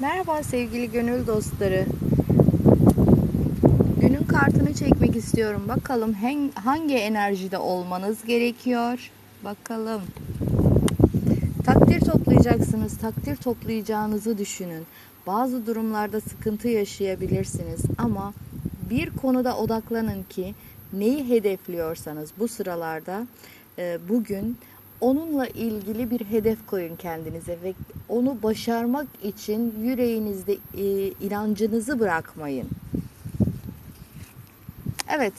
Merhaba sevgili gönül dostları. Günün kartını çekmek istiyorum. Bakalım hangi enerjide olmanız gerekiyor? Bakalım. Takdir toplayacaksınız. Takdir toplayacağınızı düşünün. Bazı durumlarda sıkıntı yaşayabilirsiniz ama bir konuda odaklanın ki neyi hedefliyorsanız bu sıralarda bugün onunla ilgili bir hedef koyun kendinize ve onu başarmak için yüreğinizde e, inancınızı bırakmayın. Evet,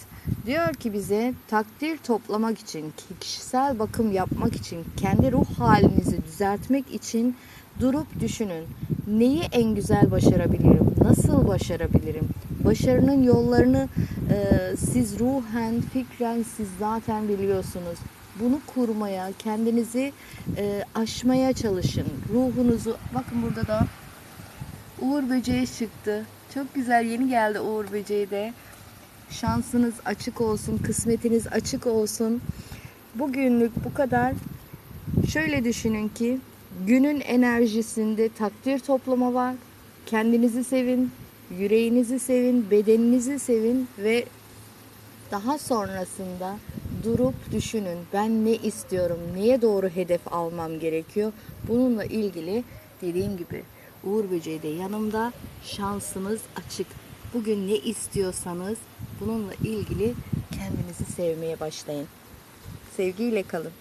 diyor ki bize takdir toplamak için, kişisel bakım yapmak için, kendi ruh halinizi düzeltmek için durup düşünün. Neyi en güzel başarabilirim? Nasıl başarabilirim? Başarının yollarını e, siz ruhen, fikren siz zaten biliyorsunuz. Bunu kurmaya, kendinizi e, aşmaya çalışın. Ruhunuzu, bakın burada da Uğur böceği çıktı. Çok güzel yeni geldi Uğur böceği de. Şansınız açık olsun, kısmetiniz açık olsun. Bugünlük bu kadar. Şöyle düşünün ki günün enerjisinde takdir toplama var. Kendinizi sevin, yüreğinizi sevin, bedeninizi sevin ve daha sonrasında durup düşünün. Ben ne istiyorum? Neye doğru hedef almam gerekiyor? Bununla ilgili dediğim gibi Uğur Böceği de yanımda. Şansınız açık. Bugün ne istiyorsanız bununla ilgili kendinizi sevmeye başlayın. Sevgiyle kalın.